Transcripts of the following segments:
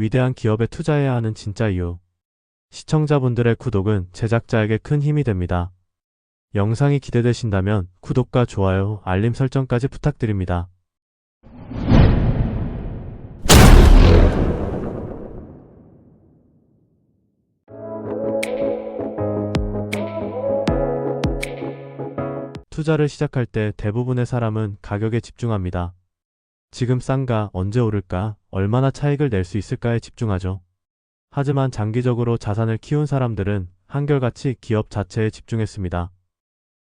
위대한 기업에 투자해야 하는 진짜 이유. 시청자분들의 구독은 제작자에게 큰 힘이 됩니다. 영상이 기대되신다면 구독과 좋아요, 알림 설정까지 부탁드립니다. 투자를 시작할 때 대부분의 사람은 가격에 집중합니다. 지금 싼가, 언제 오를까, 얼마나 차익을 낼 수 있을까에 집중하죠. 하지만 장기적으로 자산을 키운 사람들은 한결같이 기업 자체에 집중했습니다.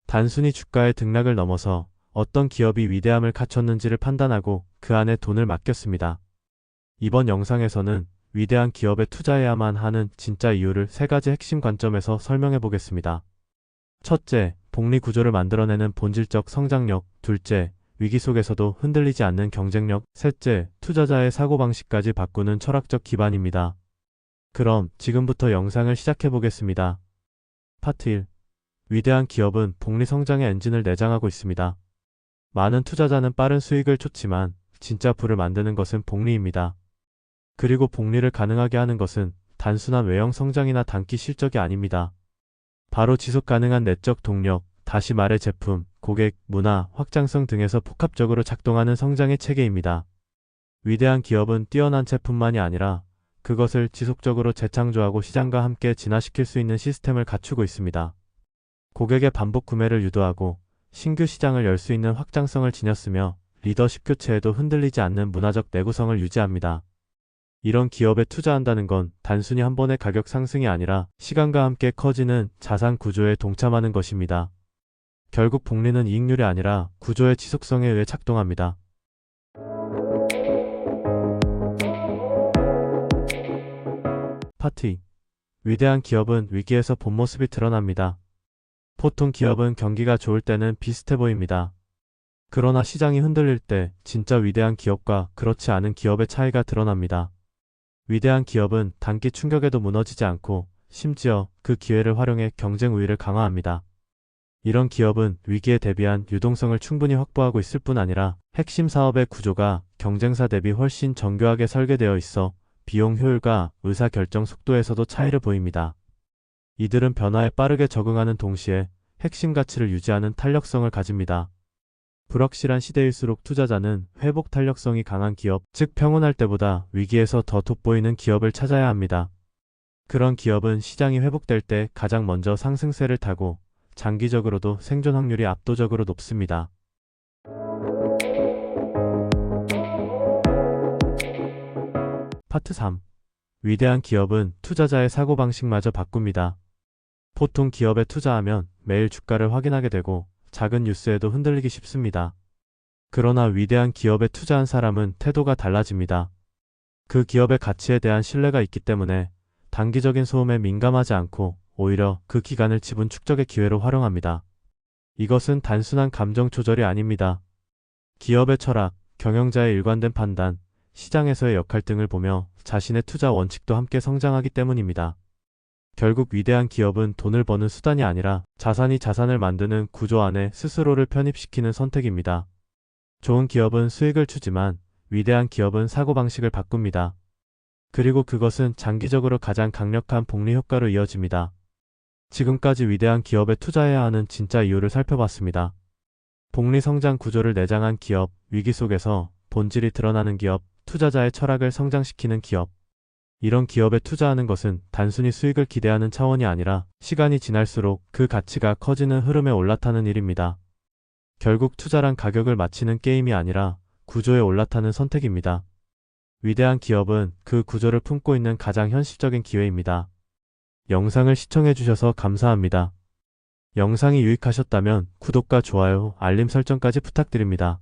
단순히 주가의 등락을 넘어서 어떤 기업이 위대함을 갖췄는지를 판단하고 그 안에 돈을 맡겼습니다. 이번 영상에서는 위대한 기업에 투자해야만 하는 진짜 이유를 세 가지 핵심 관점에서 설명해 보겠습니다. 첫째, 복리 구조를 만들어내는 본질적 성장력. 둘째, 위기 속에서도 흔들리지 않는 경쟁력. 셋째, 투자자의 사고방식까지 바꾸는 철학적 기반입니다. 그럼 지금부터 영상을 시작해 보겠습니다. 파트 1. 위대한 기업은 복리 성장의 엔진을 내장하고 있습니다. 많은 투자자는 빠른 수익을 쫓지만 진짜 부를 만드는 것은 복리입니다. 그리고 복리를 가능하게 하는 것은 단순한 외형 성장이나 단기 실적이 아닙니다. 바로 지속 가능한 내적 동력, 다시 말해 제품, 고객, 문화, 확장성 등에서 복합적으로 작동하는 성장의 체계입니다. 위대한 기업은 뛰어난 제품만이 아니라 그것을 지속적으로 재창조하고 시장과 함께 진화시킬 수 있는 시스템을 갖추고 있습니다. 고객의 반복 구매를 유도하고 신규 시장을 열 수 있는 확장성을 지녔으며 리더십 교체에도 흔들리지 않는 문화적 내구성을 유지합니다. 이런 기업에 투자한다는 건 단순히 한 번의 가격 상승이 아니라 시간과 함께 커지는 자산 구조에 동참하는 것입니다. 결국 복리는 이익률이 아니라 구조의 지속성에 의해 작동합니다. 2. 위대한 기업은 위기에서 본 모습이 드러납니다. 보통 기업은 경기가 좋을 때는 비슷해 보입니다. 그러나 시장이 흔들릴 때 진짜 위대한 기업과 그렇지 않은 기업의 차이가 드러납니다. 위대한 기업은 단기 충격에도 무너지지 않고 심지어 그 기회를 활용해 경쟁 우위를 강화합니다. 이런 기업은 위기에 대비한 유동성을 충분히 확보하고 있을 뿐 아니라 핵심 사업의 구조가 경쟁사 대비 훨씬 정교하게 설계되어 있어 비용 효율과 의사결정 속도에서도 차이를 보입니다. 이들은 변화에 빠르게 적응하는 동시에 핵심 가치를 유지하는 탄력성을 가집니다. 불확실한 시대일수록 투자자는 회복 탄력성이 강한 기업, 즉 평온할 때보다 위기에서 더 돋보이는 기업을 찾아야 합니다. 그런 기업은 시장이 회복될 때 가장 먼저 상승세를 타고 장기적으로도 생존 확률이 압도적으로 높습니다. 파트 3. 위대한 기업은 투자자의 사고방식마저 바꿉니다. 보통 기업에 투자하면 매일 주가를 확인하게 되고 작은 뉴스에도 흔들리기 쉽습니다. 그러나 위대한 기업에 투자한 사람은 태도가 달라집니다. 그 기업의 가치에 대한 신뢰가 있기 때문에 단기적인 소음에 민감하지 않고 오히려 그 기간을 지분 축적의 기회로 활용합니다. 이것은 단순한 감정 조절이 아닙니다. 기업의 철학, 경영자의 일관된 판단, 시장에서의 역할 등을 보며 자신의 투자 원칙도 함께 성장하기 때문입니다. 결국 위대한 기업은 돈을 버는 수단이 아니라 자산이 자산을 만드는 구조 안에 스스로를 편입시키는 선택입니다. 좋은 기업은 수익을 주지만 위대한 기업은 사고방식을 바꿉니다. 그리고 그것은 장기적으로 가장 강력한 복리 효과로 이어집니다. 지금까지 위대한 기업에 투자해야 하는 진짜 이유를 살펴봤습니다. 복리 성장 구조를 내장한 기업, 위기 속에서 본질이 드러나는 기업, 투자자의 철학을 성장시키는 기업. 이런 기업에 투자하는 것은 단순히 수익을 기대하는 차원이 아니라 시간이 지날수록 그 가치가 커지는 흐름에 올라타는 일입니다. 결국 투자란 가격을 맞히는 게임이 아니라 구조에 올라타는 선택입니다. 위대한 기업은 그 구조를 품고 있는 가장 현실적인 기회입니다. 영상을 시청해주셔서 감사합니다. 영상이 유익하셨다면 구독과 좋아요, 알림 설정까지 부탁드립니다.